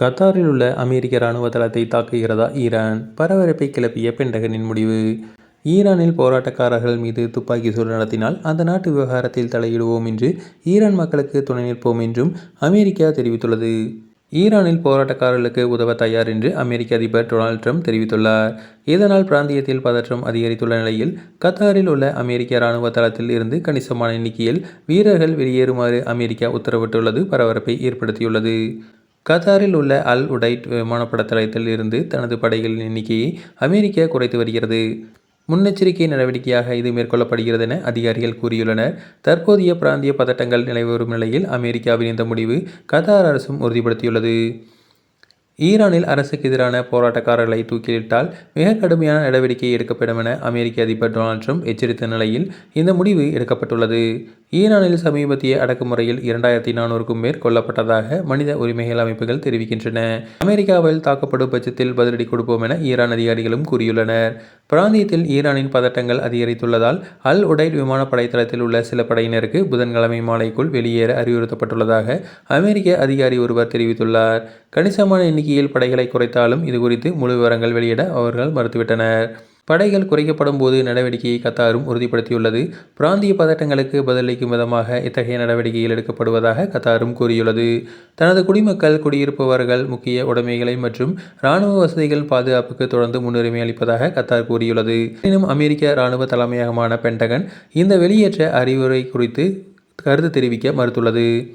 கத்தாரில் உள்ள அமெரிக்க இராணுவ தளத்தை தாக்குகிறதா ஈரான்? பரபரப்பை கிளப்பிய பென்டகனின் முடிவு. ஈரானில் போராட்டக்காரர்கள் மீது துப்பாக்கி சூடு நடத்தினால் அந்த நாட்டு விவகாரத்தில் தலையிடுவோம் என்று ஈரான் மக்களுக்கு துணை நிற்போம் என்றும் அமெரிக்கா தெரிவித்துள்ளது. ஈரானில் போராட்டக்காரர்களுக்கு உதவ தயார் என்று அமெரிக்க அதிபர் டொனால்ட் ட்ரம்ப் தெரிவித்துள்ளார். இதனால் பிராந்தியத்தில் பதற்றம் அதிகரித்துள்ள நிலையில் கத்தாரில் உள்ள அமெரிக்க இராணுவ தளத்தில் இருந்து கணிசமான எண்ணிக்கையில் வீரர்கள் வெளியேறுமாறு அமெரிக்கா உத்தரவிட்டுள்ளது. பரபரப்பை ஏற்படுத்தியுள்ளது. கத்தாரில் உள்ள அல் உடைட் விமானப்பட தளத்தில் இருந்து தனது படைகளின் எண்ணிக்கையை அமெரிக்கா குறைத்து வருகிறது. முன்னெச்சரிக்கை நடவடிக்கையாக இது மேற்கொள்ளப்படுகிறது என அதிகாரிகள் கூறியுள்ளனர். தற்போதைய பிராந்திய பதட்டங்கள் நிலைவரும் நிலையில் அமெரிக்காவின் இந்த முடிவு கத்தார் அரசும் உறுதிப்படுத்தியுள்ளது. ஈரானில் அரசுக்கு எதிரான போராட்டக்காரர்களை தூக்கிலிட்டால் மிக கடுமையான நடவடிக்கை எடுக்கப்படும் என அமெரிக்க அதிபர் டொனால்ட் ட்ரம்ப் எச்சரித்த நிலையில் இந்த முடிவு எடுக்கப்பட்டுள்ளது. ஈரானில் சமீபத்திய அடக்குமுறையில் இரண்டாயிரத்தி நானூறுக்கும் மேற் கொல்லப்பட்டதாக மனித உரிமைகள் அமைப்புகள் தெரிவிக்கின்றன. அமெரிக்காவில் தாக்கப்படும் பட்சத்தில் பதிலடி கொடுப்போம் என ஈரான் அதிகாரிகளும் கூறியுள்ளனர். பிராந்தியத்தில் ஈரானின் பதட்டங்கள் அதிகரித்துள்ளதால் அல் உடைட் விமானப்படை தளத்தில் உள்ள சில படையினருக்கு புதன்கிழமை மாலைக்குள் வெளியேற அறிவுறுத்தப்பட்டுள்ளதாக அமெரிக்க அதிகாரி ஒருவர் தெரிவித்துள்ளார். கணிசமான எண்ணிக்கையில் படைகளை குறைத்தாலும் இதுகுறித்து முழு விவரங்கள் வெளியிட அவர்கள் மறுத்துவிட்டனர். படைகள் குறைக்கப்படும் போது நடவடிக்கையை கத்தாரும் உறுதிப்படுத்தியுள்ளது. பிராந்திய பதட்டங்களுக்கு பதிலளிக்கும் விதமாக இத்தகைய நடவடிக்கைகள் எடுக்கப்படுவதாக கத்தாரும் கூறியுள்ளது. தனது குடிமக்கள் குடியிருப்பவர்கள் முக்கிய உடைமைகளை மற்றும் இராணுவ வசதிகள் பாதுகாப்புக்கு தொடர்ந்து முன்னுரிமை அளிப்பதாக கத்தார் கூறியுள்ளது. எனினும் அமெரிக்க இராணுவ தலைமையகமான பென்டகன் இந்த வெளியேற்ற அறிவுரை குறித்து கருத்து தெரிவிக்க மறுத்துள்ளது.